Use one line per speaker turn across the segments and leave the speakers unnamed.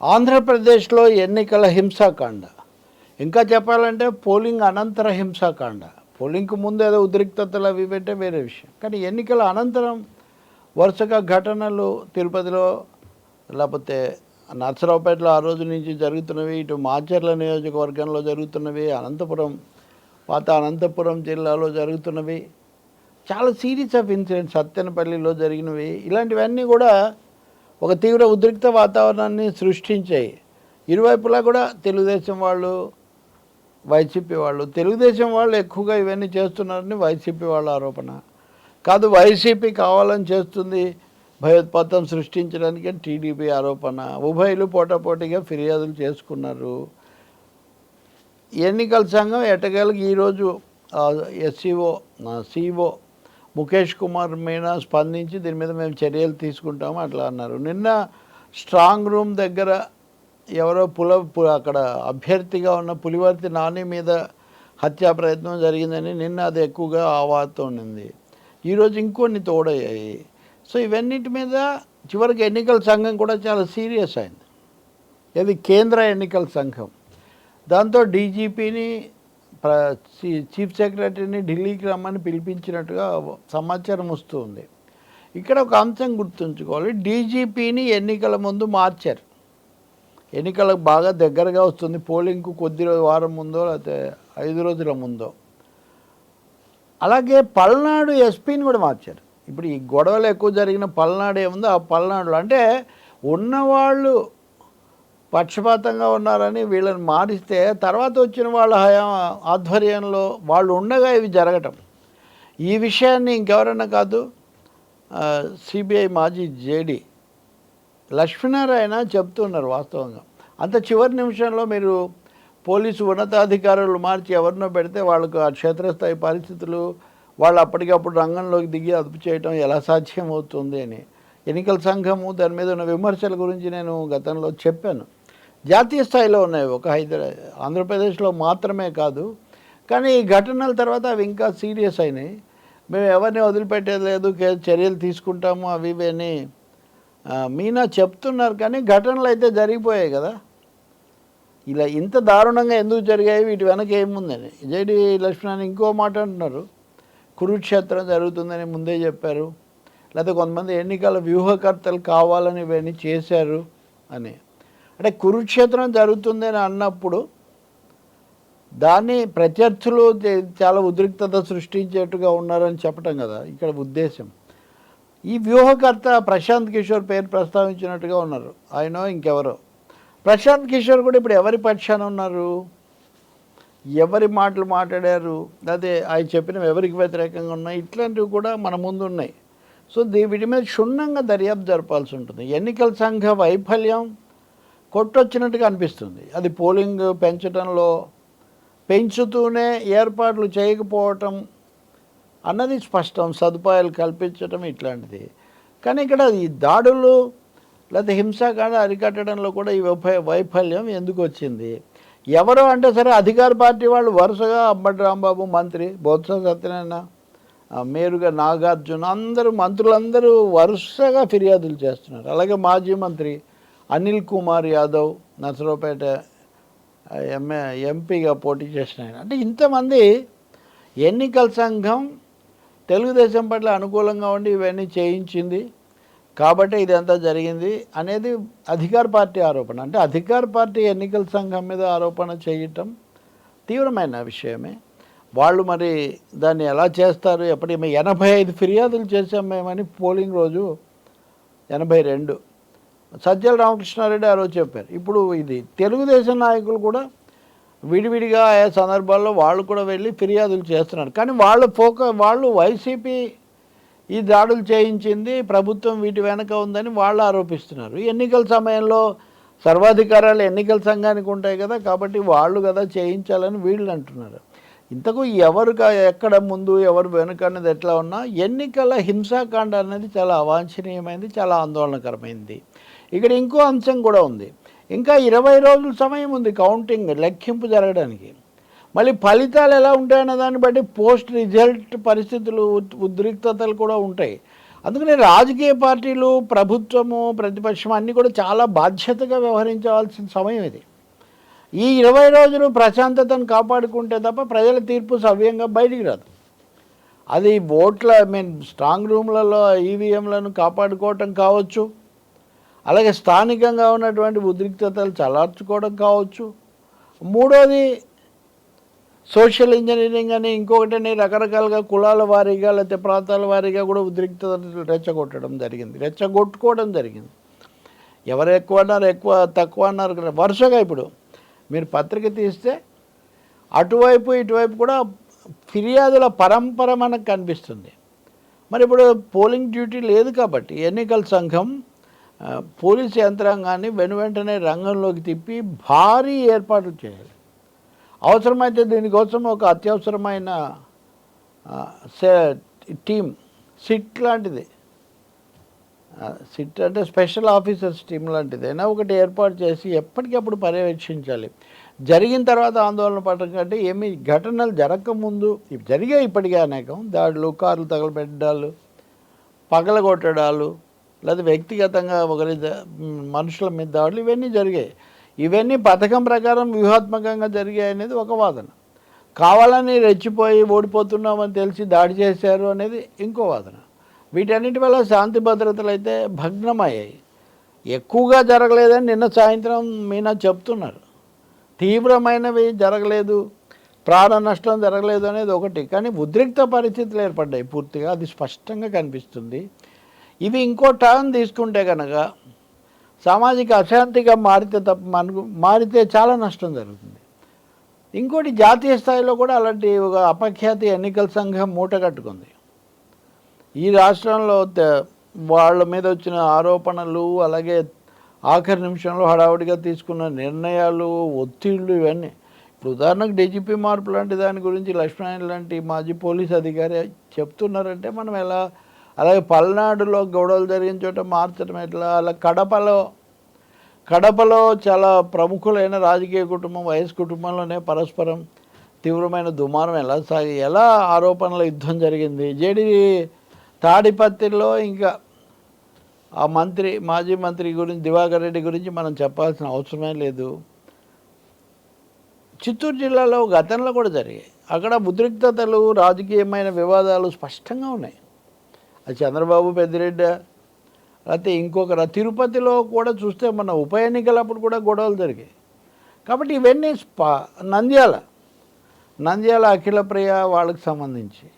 ఆంధ్రప్రదేశ్లో ఎన్నికల హింసాకాండ. ఇంకా చెప్పాలంటే పోలింగ్ అనంతర హింసాకాండ. పోలింగ్కు ముందు ఏదో ఉద్రిక్తతలు అవి పెట్టే వేరే విషయం. కానీ ఎన్నికల అనంతరం వరుసగా ఘటనలు తిరుపతిలో లేకపోతే నర్సరావుపేటలో ఆ రోజు నుంచి జరుగుతున్నవి ఇటు మాచర్ల నియోజకవర్గంలో జరుగుతున్నవి అనంతపురం పాత అనంతపురం జిల్లాలో జరుగుతున్నవి. చాలా సీరీస్ ఆఫ్ ఇన్సిడెంట్స్ సత్తెనపల్లిలో జరిగినవి. ఇలాంటివన్నీ కూడా ఒక తీవ్ర ఉద్రిక్త వాతావరణాన్ని సృష్టించాయి. ఇరువైపులా కూడా తెలుగుదేశం వాళ్ళు వైసీపీ వాళ్ళు తెలుగుదేశం వాళ్ళు ఎక్కువగా ఇవన్నీ చేస్తున్నారని వైసీపీ వాళ్ళ ఆరోపణ. కాదు వైసీపీ కావాలని చేస్తుంది భయోత్పాతం సృష్టించడానికి టీడీపీ ఆరోపణ. ఉభయలు పోటాపోటీగా ఫిర్యాదులు చేసుకున్నారు. ఎన్నికల సంఘం ఎట్టకేలకు ఈరోజు ఎస్సీఓ సిఓ ముఖేష్ కుమార్ మీనా స్పందించి దీని మీద మేము చర్యలు తీసుకుంటాము అట్లా అన్నారు. నిన్న స్ట్రాంగ్ రూమ్ దగ్గర ఎవరో పుల అక్కడ అభ్యర్థిగా ఉన్న పులివర్తి నాని మీద హత్యా ప్రయత్నం జరిగిందని నిన్న అది ఎక్కువగా ఆవాతో ఉండింది ఈరోజు ఇంకొన్ని తోడయ్యాయి. సో ఇవన్నిటి మీద చివరికి ఎన్నికల సంఘం కూడా చాలా సీరియస్ అయింది. ఇది కేంద్ర ఎన్నికల సంఘం. దాంతో డీజీపీని చీఫ్ సెక్రటరీని ఢిల్లీకి రమ్మని పిలిపించినట్టుగా సమాచారం వస్తుంది. ఇక్కడ ఒక అంశం గుర్తుంచుకోవాలి. డీజీపీని ఎన్నికల ముందు మార్చారు. ఎన్నికలకు బాగా దగ్గరగా వస్తుంది. పోలింగ్కు కొద్ది రోజు వారం ముందో లేకపోతే ఐదు రోజుల ముందో. అలాగే పల్నాడు ఎస్పీని కూడా మార్చారు. ఇప్పుడు ఈ గొడవలు ఎక్కువ జరిగిన పల్నాడు ఏముందో ఆ పల్నాడులో అంటే ఉన్నవాళ్ళు పక్షపాతంగా ఉన్నారని వీళ్ళని మారిస్తే తర్వాత వచ్చిన వాళ్ళ హయా ఆధ్వర్యంలో వాళ్ళు ఉండగా ఇవి జరగటం. ఈ విషయాన్ని ఇంకెవరన్నా కాదు సిబిఐ మాజీ జేడి లక్ష్మీనారాయణ చెప్తున్నారు వాస్తవంగా. అంత చివరి నిమిషంలో మీరు పోలీసు ఉన్నతాధికారులు మార్చి ఎవరినో పెడితే వాళ్ళకు ఆ క్షేత్రస్థాయి పరిస్థితులు వాళ్ళు అప్పటికప్పుడు రంగంలోకి దిగి అదుపు చేయటం ఎలా సాధ్యం అవుతుంది అని ఎన్నికల సంఘము దాని మీద ఉన్న విమర్శల గురించి నేను గతంలో చెప్పాను. జాతీయ స్థాయిలో ఉన్నాయి. ఒక హైదరాబాద్ ఆంధ్రప్రదేశ్లో మాత్రమే కాదు. కానీ ఈ ఘటనల తర్వాత అవి ఇంకా సీరియస్ అయినాయి. మేము ఎవరిని వదిలిపెట్టేది లేదు. కే- చర్యలు తీసుకుంటాము. అవి ఇవని మీనా చెప్తున్నారు. కానీ ఘటనలు అయితే జరిగిపోయాయి కదా. ఇలా ఇంత దారుణంగా ఎందుకు జరిగాయి? వీటి వెనక ఏముందని జేడి లక్ష్మణ్ ఇంకో మాట అంటున్నారు. కురుక్షేత్రం జరుగుతుందని ముందే చెప్పారు. లేకపోతే కొంతమంది ఎన్నికల వ్యూహకర్తలు కావాలని ఇవన్నీ చేశారు అని. అంటే కురుక్షేత్రం జరుగుతుందని అన్నప్పుడు దాన్ని ప్రత్యర్థులు చాలా ఉద్రిక్తత సృష్టించేట్టుగా ఉన్నారని చెప్పటం కదా ఇక్కడ ఉద్దేశం. ఈ వ్యూహకర్త ప్రశాంత్ కిషోర్ పేరు ప్రస్తావించినట్టుగా ఉన్నారు. ఆయన ఇంకెవరో. ప్రశాంత్ కిషోర్ కూడా ఇప్పుడు ఎవరి పక్షాన ఉన్నారు? ఎవరి మాటలు మాట్లాడారు? అదే ఆయన చెప్పినవి ఎవరికి వ్యతిరేకంగా ఉన్నాయి? ఇట్లాంటివి కూడా మన ముందు ఉన్నాయి. సో దీ వీటి మీద క్షుణ్ణంగా దర్యాప్తు జరపాల్సి ఉంటుంది. ఎన్నికల సంఘ వైఫల్యం కొట్టొచ్చినట్టుగా అనిపిస్తుంది. అది పోలింగ్ పెంచడంలో పెంచుతూనే ఏర్పాట్లు చేయకపోవటం అన్నది స్పష్టం. సదుపాయాలు కల్పించటం ఇట్లాంటిది. కానీ ఇక్కడ ఈ దాడులు లేకపోతే హింసాకాండ అరికట్టడంలో కూడా ఈ వైఫ వైఫల్యం ఎందుకు వచ్చింది? ఎవరు అంటే సరే అధికార పార్టీ వాళ్ళు వరుసగా అంబటి రాంబాబు మంత్రి బొత్స సత్యనారాయణ మేరుగా నాగార్జున అందరూ మంత్రులందరూ వరుసగా ఫిర్యాదులు చేస్తున్నారు. అలాగే మాజీ మంత్రి అనిల్ కుమార్ యాదవ్ నసరావుపేట ఎంఏ ఎంపీగా పోటీ చేసిన ఆయన. అంటే ఇంతమంది ఎన్నికల సంఘం తెలుగుదేశం పట్ల అనుకూలంగా ఉండి ఇవన్నీ చేయించింది. కాబట్టి ఇదంతా జరిగింది అనేది అధికార పార్టీ ఆరోపణ. అంటే అధికార పార్టీ ఎన్నికల సంఘం మీద ఆరోపణ చేయటం తీవ్రమైన విషయమే. వాళ్ళు మరి దాన్ని ఎలా చేస్తారు ఎప్పటి ఎనభై ఐదు ఫిర్యాదులు చేసాం మేమని పోలింగ్ రోజు ఎనభై రెండు సజ్జల రామకృష్ణారెడ్డి ఆ రోజు చెప్పారు. ఇప్పుడు ఇది తెలుగుదేశం నాయకులు కూడా విడివిడిగా ఆయా సందర్భాల్లో వాళ్ళు కూడా వెళ్ళి ఫిర్యాదులు చేస్తున్నారు. కానీ వాళ్ళ ఫోక వాళ్ళు వైసీపీ ఈ దాడులు చేయించింది ప్రభుత్వం వీటి వెనక ఉందని వాళ్ళు ఆరోపిస్తున్నారు. ఎన్నికల సమయంలో సర్వాధికారాలు ఎన్నికల సంఘానికి ఉంటాయి కదా కాబట్టి వాళ్ళు కదా చేయించాలని వీళ్ళు అంటున్నారు. ఇంతకు ఎవరు కా- ఎక్కడ ముందు ఎవరు వెనుక అనేది ఎట్లా ఉన్నా ఎన్నికల హింసాకాండ అనేది చాలా అవాంఛనీయమైంది చాలా ఆందోళనకరమైంది. ఇక్కడ ఇంకో అంశం కూడా ఉంది. ఇంకా ఇరవై రోజుల సమయం ఉంది కౌంటింగ్ లెక్కింపు జరగడానికి. మళ్ళీ ఫలితాలు ఎలా ఉంటాయన్న దాన్ని బట్టి పోస్ట్ రిజల్ట్ పరిస్థితులు ఉద్రిక్తతలు కూడా ఉంటాయి. అందుకని రాజకీయ పార్టీలు ప్రభుత్వము ప్రతిపక్షం అన్నీ కూడా చాలా బాధ్యతగా వ్యవహరించవలసిన సమయం ఇది. ఈ ఇరవై రోజులు ప్రశాంతతను కాపాడుకుంటే తప్ప ప్రజల తీర్పు సవ్యంగా బయటికి రాదు. అది ఓట్ల ఐ మీన్ స్ట్రాంగ్ రూమ్లలో ఈవీఎంలను కాపాడుకోవటం కావచ్చు. అలాగే స్థానికంగా ఉన్నటువంటి ఉద్రిక్తతలు చలార్చుకోవడం కావచ్చు. మూడోది సోషల్ ఇంజనీరింగ్ అని ఇంకొకటిని రకరకాలుగా కులాల వారీగా లేకపోతే ప్రాంతాల వారీగా కూడా ఉద్రిక్తతలు రెచ్చగొట్టడం జరిగింది. రెచ్చగొట్టుకోవడం జరిగింది. ఎవరు ఎక్కువ అన్నారు ఎక్కువ తక్కువ అన్నారు కదా. వరుసగా ఇప్పుడు మీరు పత్రిక తీస్తే అటువైపు ఇటువైపు కూడా ఫిర్యాదుల పరంపర మనకు కనిపిస్తుంది. మరి ఇప్పుడు పోలింగ్ డ్యూటీ లేదు కాబట్టి ఎన్నికల సంఘం పోలీస్ యంత్రాంగాన్ని వెను వెంటనే రంగంలోకి తిప్పి భారీ ఏర్పాట్లు చేయాలి. అవసరమైతే దీనికోసం ఒక అత్యవసరమైన టీం సిట్ లాంటిది. సిట్ అంటే స్పెషల్ ఆఫీసర్స్ టీం లాంటిది అయినా ఒకటి ఏర్పాటు చేసి ఎప్పటికప్పుడు పర్యవేక్షించాలి. జరిగిన తర్వాత ఆందోళన పడటం కంటే ఏమి ఘటనలు జరగకముందు జరిగే ఇప్పటికే అనేకం. దాడులు కార్లు తగలబెట్టడాలు పగలగొట్టడాలు లేదా వ్యక్తిగతంగా ఒకరి మనుషుల మీద దాడులు ఇవన్నీ జరిగాయి. ఇవన్నీ పథకం ప్రకారం వ్యూహాత్మకంగా జరిగాయి అనేది ఒక వాదన. కావాలని రెచ్చిపోయి ఓడిపోతున్నామని తెలిసి దాడి చేశారు అనేది ఇంకో వాదన. వీటన్నిటి వల్ల శాంతి భద్రతలు అయితే భగ్నమయ్యాయి. ఎక్కువగా జరగలేదని నిన్న సాయంత్రం మీనా చెప్తున్నారు. తీవ్రమైనవి జరగలేదు. ప్రాణ నష్టం జరగలేదు అనేది ఒకటి. కానీ ఉద్రిక్త పరిస్థితులు ఏర్పడ్డాయి పూర్తిగా. అది స్పష్టంగా కనిపిస్తుంది. ఇవి ఇంకో టర్న్ తీసుకుంటే కనుక సామాజిక అశాంతిగా మారితే తప్ప మనకు మారితే చాలా నష్టం జరుగుతుంది. ఇంకోటి జాతీయ స్థాయిలో కూడా అలాంటి ఒక అపఖ్యాతి ఎన్నికల సంఘం మూట కట్టుకుంది. ఈ రాష్ట్రంలో వాళ్ళ మీద వచ్చిన ఆరోపణలు అలాగే ఆఖరి నిమిషంలో హడావుడిగా తీసుకున్న నిర్ణయాలు ఒత్తిళ్ళు ఇవన్నీ. ఇప్పుడు ఉదాహరణకు డీజీపీ మార్పు లాంటి దాని గురించి లక్ష్మణ్ లాంటి మాజీ పోలీస్ అధికారి చెప్తున్నారంటే మనం ఎలా అలాగే పల్నాడులో గొడవలు జరిగిన చోట మార్చడం ఎట్లా? అలా కడపలో కడపలో చాలా ప్రముఖులైన రాజకీయ కుటుంబం వయసు కుటుంబంలోనే పరస్పరం తీవ్రమైన దుమారం ఎలా సాగి ఎలా ఆరోపణల యుద్ధం జరిగింది? జేడి తాడిపత్రిలో ఇంకా ఆ మంత్రి మాజీ మంత్రి గురించి దివాకర్ రెడ్డి గురించి మనం చెప్పాల్సిన అవసరమే లేదు. చిత్తూరు జిల్లాలో గతంలో కూడా జరిగాయి. అక్కడ ఉద్రిక్తతలు రాజకీయమైన వివాదాలు స్పష్టంగా ఉన్నాయి. అది చంద్రబాబు పెద్దిరెడ్డి. లేకపోతే ఇంకొకరు తిరుపతిలో కూడా చూస్తే మన ఉప ఎన్నికలప్పుడు కూడా గొడవలు జరిగాయి. కాబట్టి ఇవన్నీ స్పా నంద్యాల. నంద్యాల అఖిలప్రియ వాళ్ళకి సంబంధించి.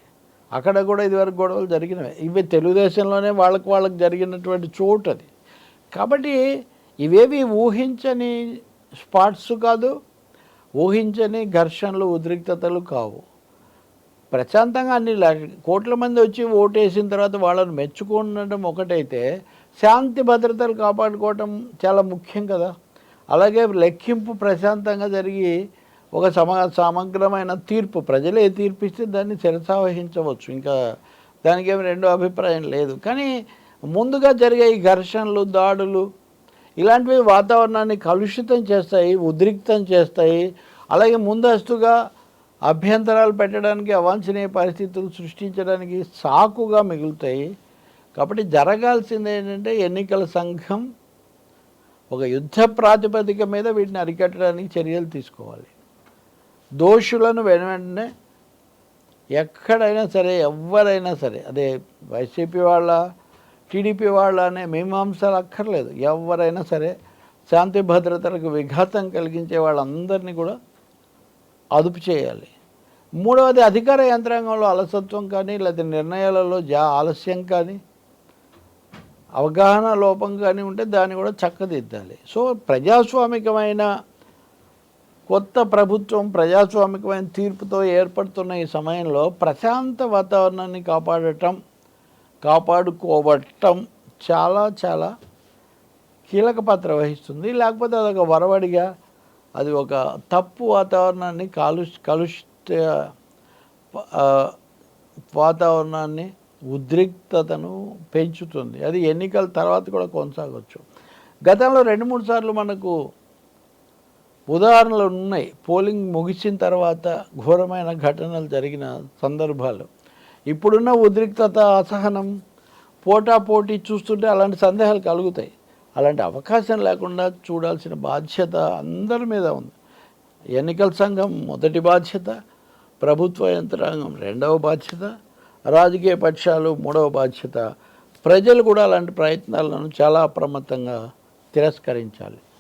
అక్కడ కూడా ఇదివరకు గొడవలు జరిగినవి. ఇవి తెలుగుదేశంలోనే వాళ్ళకి వాళ్ళకి జరిగినటువంటి చోటు అది. కాబట్టి ఇవేవి ఊహించని స్పాట్స్ కాదు ఊహించని ఘర్షణలు ఉద్రిక్తతలు కావు. ప్రశాంతంగా అన్ని కోట్ల మంది వచ్చి ఓటేసిన తర్వాత వాళ్ళని మెచ్చుకోవడం ఒకటైతే శాంతి భద్రతలు కాపాడుకోవటం చాలా ముఖ్యం కదా. అలాగే లెక్కింపు ప్రశాంతంగా జరిగి ఒక సమ సమగ్రమైన తీర్పు ప్రజలే తీర్పు ఇస్తే దాన్ని శిరసావహించవచ్చు. ఇంకా దానికి ఏమి రెండో అభిప్రాయం లేదు. కానీ ముందుగా జరిగే ఈ ఘర్షణలు దాడులు ఇలాంటివి వాతావరణాన్ని కలుషితం చేస్తాయి ఉద్రిక్తం చేస్తాయి. అలాగే ముందస్తుగా అభ్యంతరాలు పెట్టడానికి అవాంఛనీయ పరిస్థితులు సృష్టించడానికి సాకుగా మిగులుతాయి. కాబట్టి జరగాల్సింది ఏంటంటే ఎన్నికల సంఘం ఒక యుద్ధ ప్రాతిపదిక మీద వీటిని అరికట్టడానికి చర్యలు తీసుకోవాలి. దోషులను వెన వెంటనే ఎక్కడైనా సరే ఎవరైనా సరే అదే వైసీపీ వాళ్ళ టీడీపీ వాళ్ళ అనే మీమాంసలు అక్కర్లేదు. ఎవరైనా సరే శాంతి భద్రతలకు విఘాతం కలిగించే వాళ్ళందరినీ కూడా అదుపు చేయాలి. మూడవది అధికార యంత్రాంగంలో అలసత్వం కానీ లేదా నిర్ణయాలలో జా ఆలస్యం కానీ అవగాహన లోపం కానీ ఉంటే దాన్ని కూడా చక్కదిద్దాలి. సో ప్రజాస్వామికమైన కొత్త ప్రభుత్వం ప్రజాస్వామికమైన తీర్పుతో ఏర్పడుతున్న ఈ సమయంలో ప్రశాంత వాతావరణాన్ని కాపాడటం కాపాడుకోవటం చాలా చాలా కీలక పాత్ర వహిస్తుంది. లేకపోతే అదొక వరవడిగా అది ఒక తప్పు వాతావరణాన్ని కాలుష్ కలుషిత వాతావరణాన్ని ఉద్రిక్తతను పెంచుతుంది. అది ఎన్నికల తర్వాత కూడా కొనసాగవచ్చు గతంలో రెండు మూడు సార్లు మనకు ఉదాహరణలు ఉన్నాయి. పోలింగ్ ముగిసిన తర్వాత ఘోరమైన ఘటనలు జరిగిన సందర్భాలు. ఇప్పుడున్న ఉద్రిక్తత అసహనం పోటా పోటీ చూస్తుంటే అలాంటి సందేహాలు కలుగుతాయి. అలాంటి అవకాశం లేకుండా చూడాల్సిన బాధ్యత అందరి మీద ఉంది. ఎన్నికల సంఘం మొదటి బాధ్యత ప్రభుత్వ యంత్రాంగం రెండవ బాధ్యత రాజకీయ పక్షాలు మూడవ బాధ్యత. ప్రజలు కూడా అలాంటి ప్రయత్నాలను చాలా అప్రమత్తంగా తిరస్కరించాలి.